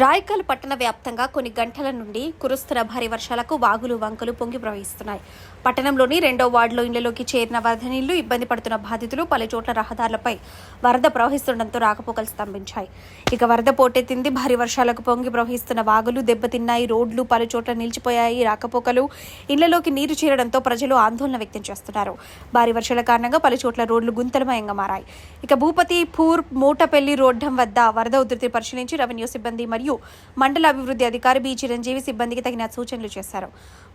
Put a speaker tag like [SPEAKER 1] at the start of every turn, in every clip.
[SPEAKER 1] రాయకల్ పట్టణ వ్యాప్తంగా కొన్ని గంటల నుండి కురుస్తున్న భారీ వర్షాలకు వాగులు వంకలు పొంగి ప్రవహిస్తున్నాయి. పట్టణంలోని రెండో వార్డులో ఇళ్ళలోకి చేరిన వరద నీళ్ళు ఇబ్బంది పడుతున్న బాధితులు పలు చోట్ల రహదారులపై వరద ప్రవహిస్తుండటంతో రాకపోకలు స్తంభించాయి. ఇక వరద పోటెత్తింది భారీ వర్షాలకు పొంగి ప్రవహిస్తున్న వాగులు దెబ్బతిన్నాయి రోడ్లు పలు చోట్ల నిలిచిపోయాయి రాకపోకలు ఇళ్ళలోకి నీరు చేరడంతో ప్రజలు ఆందోళన వ్యక్తం చేస్తున్నారు. భారీ వర్షాల కారణంగా పలు చోట్ల రోడ్లు గుంతలమయంగా మారాయి ఇక భూపతి పూర్ మూటపల్లి రోడ్డం వద్ద వరద ఉధృతి పరిశీలించి రెవెన్యూ సిబ్బంది మరియు మండల అభివృద్ధి అధికారి బి చిరంజీవి సిబ్బందికి తగిన సూచనలు చేశారు.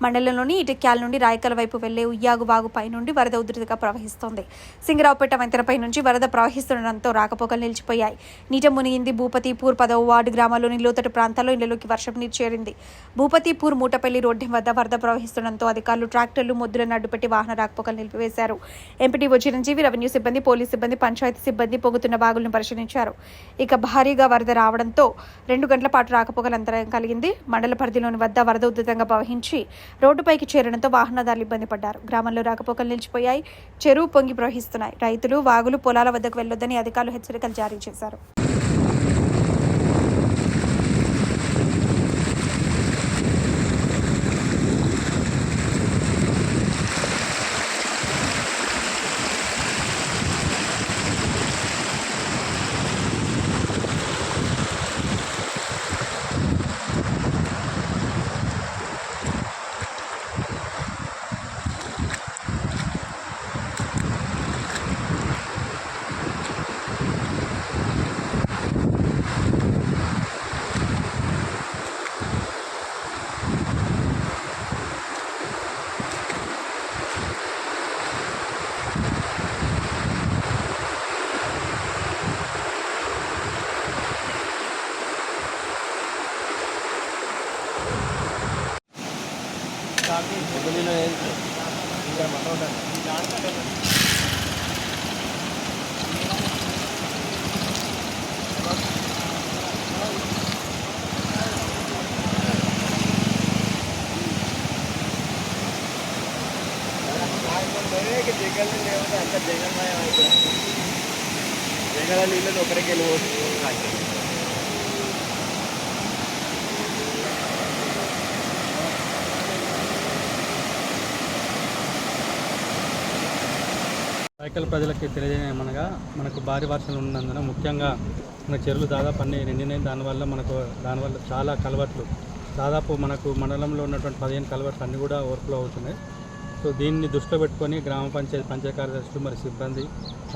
[SPEAKER 1] మండలంలోని ఇటిక్యాల నుండి రాయకల వైపు వెళ్ళే ఉయ్యాగుబాగుపై నుండి వరద ఉధృతిగా ప్రవహిస్తోంది. సింగరావుపేట వంతెనపై నుంచి వరద ప్రవహిస్తుండటంతో రాకపోకలు నిలిచిపోయాయి. నీట మునిగింది భూపతిపూర్ పదవ వార్డు గ్రామాల్లోని లోతట్టు ప్రాంతాల్లో ఇళ్ళలోకి వర్షం నీరు చేరింది. భూపతిపూర్ మూటపల్లి రోడ్డు వద్ద వరద ప్రవహిస్తుండటంతో అధికారులు ట్రాక్టర్లు మొద్దులను అడ్డుపెట్టి వాహన రాకపోకలు నిలిపివేశారు. ఎంపీటీఓ చిరంజీవి రెవెన్యూ సిబ్బంది పోలీస్ సిబ్బంది పంచాయతీ సిబ్బంది పొంగుతున్న బాగులను పరిశీలించారు. ఇక భారీగా వరద రావడంతో రెండు గంటల పాటు రాకపోకలు అంతరాయం కలిగింది. మండల పరిధిలోని వద్ద వరద ఉధృతంగా ప్రవహించి రోడ్డుపైకి చేరడంతో వాహనదారులు ఇబ్బంది పడ్డారు. గ్రామంలో రాకపోకలు నిలిచిపోయాయి. చెరువు పొంగి ప్రవహిస్తున్నాయి. రైతులు వాగులు పొలాల వద్దకు వెళ్ళొద్దని అధికారులు హెచ్చరికలు జారీ చేశారు.
[SPEAKER 2] జగన్ లేకపోతే అంత జగన్మయం అయిపోయింది జగన్ నీళ్ళు ఒకరికి వెళ్ళిపోతుంది
[SPEAKER 3] సైకిల్ ప్రజలకి తెలియజేయమనగా మనకు భారీ వర్షాలు ఉన్నందున ముఖ్యంగా మన చెరువులు దాదాపు అన్ని నిండినాయి. దానివల్ల మనకు దానివల్ల చాలా కలవట్లు. దాదాపు మనకు మండలంలో ఉన్నటువంటి పదిహేను కలవట్లు అన్నీ కూడా ఓవర్ఫ్లో అవుతున్నాయి. సో దీన్ని దృష్టిలో పెట్టుకొని గ్రామ పంచాయతీ పంచాయతీ కార్యదర్శులు మరి సిబ్బంది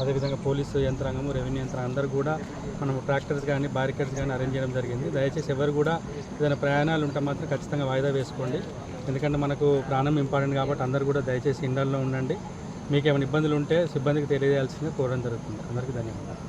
[SPEAKER 3] అదేవిధంగా పోలీసు యంత్రాంగము రెవెన్యూ యంత్రాంగం అందరూ కూడా మనం ట్రాక్టర్స్ కానీ బారికర్స్ కానీ అరేంజ్ చేయడం జరిగింది. దయచేసి ఎవరు కూడా ఏదైనా ప్రయాణాలు ఉంటే మాత్రం ఖచ్చితంగా వాయిదా వేసుకోండి. ఎందుకంటే మనకు ప్రాణం ఇంపార్టెంట్ కాబట్టి అందరూ కూడా దయచేసి ఇండల్లో ఉండండి. మీకు ఏమైనా ఇబ్బందులు ఉంటే సిబ్బందికి తెలియజేయాల్సిందిగా కోరడం జరుగుతుంది. అందరికీ ధన్యవాదాలు.